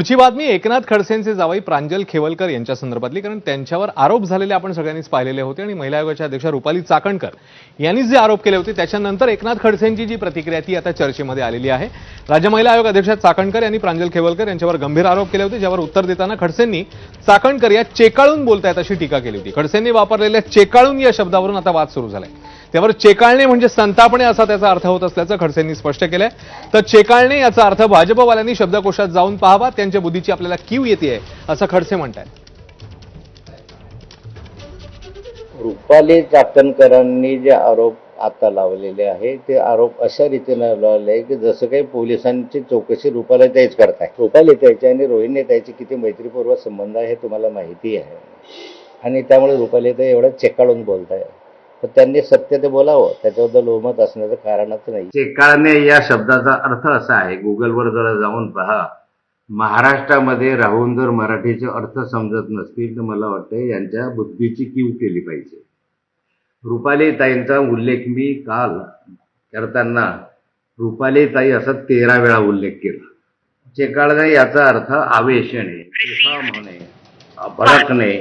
पुढची बातमी एकनाथ खडसेंचे जावई प्रांजल खेवलकर यांच्या संदर्भातली कारण त्यांच्यावर आरोप झालेले आपण सगळ्यांनीच पाहिलेले होते आणि महिला आयोगाच्या अध्यक्षा रुपाली चाकणकर यांनी जे आरोप केले होते त्याच्यानंतर एकनाथ खडसेंची जी प्रतिक्रिया ती आता चर्चेमध्ये आलेली आहे. राज्य महिला आयोग अध्यक्षा चाकणकर यांनी प्रांजल खेवलकर यांच्यावर गंभीर आरोप केले होते ज्यावर उत्तर देताना खडसेंनी चाकणकर या चेकाळून बोलतायत अशी टीका केली होती. खडसेंनी वापरलेल्या चेकाळून या शब्दावरून आता वाद सुरू झालाय. त्यावर चेकाळणे म्हणजे संतापणे असा त्याचा अर्थ होत असल्याचं खडसेंनी स्पष्ट केलंय. तर चेकाळणे याचा अर्थ भाजपवाल्यांनी शब्दकोशात जाऊन पाहावा त्यांच्या बुद्धीची आपल्याला कीव येते असं खडसे म्हणतात रुपाली चाकणकरांनी जे आरोप आता लावलेले आहे ते आरोप अशा रीतीनं लावले आहे की जसं काही पोलिसांची चौकशी रुपाला त्याच करताय रुपाली त्याची आणि रोहिणी त्याची किती मैत्रीपूर्वक संबंध आहे हे तुम्हाला माहिती आहे. आणि त्यामुळे रुपाली ते एवढं चेकाळून बोलताय तर त्यांनी सत्य ते बोलावं. त्याच्याबद्दल ओमत असण्याचं कारणच नाही. चेकाळणे या शब्दाचा अर्थ असा आहे गुगलवर जरा जाऊन पहा. महाराष्ट्रामध्ये राहून जर मराठीचे अर्थ समजत नसतील तर मला वाटतं यांच्या बुद्धीची कीव केली पाहिजे. रुपाली ताईंचा उल्लेख मी काल करताना रुपाली ताई असा तेरा वेळा उल्लेख केला. चेकाळणे याचा अर्थ आवेशणे भडकणे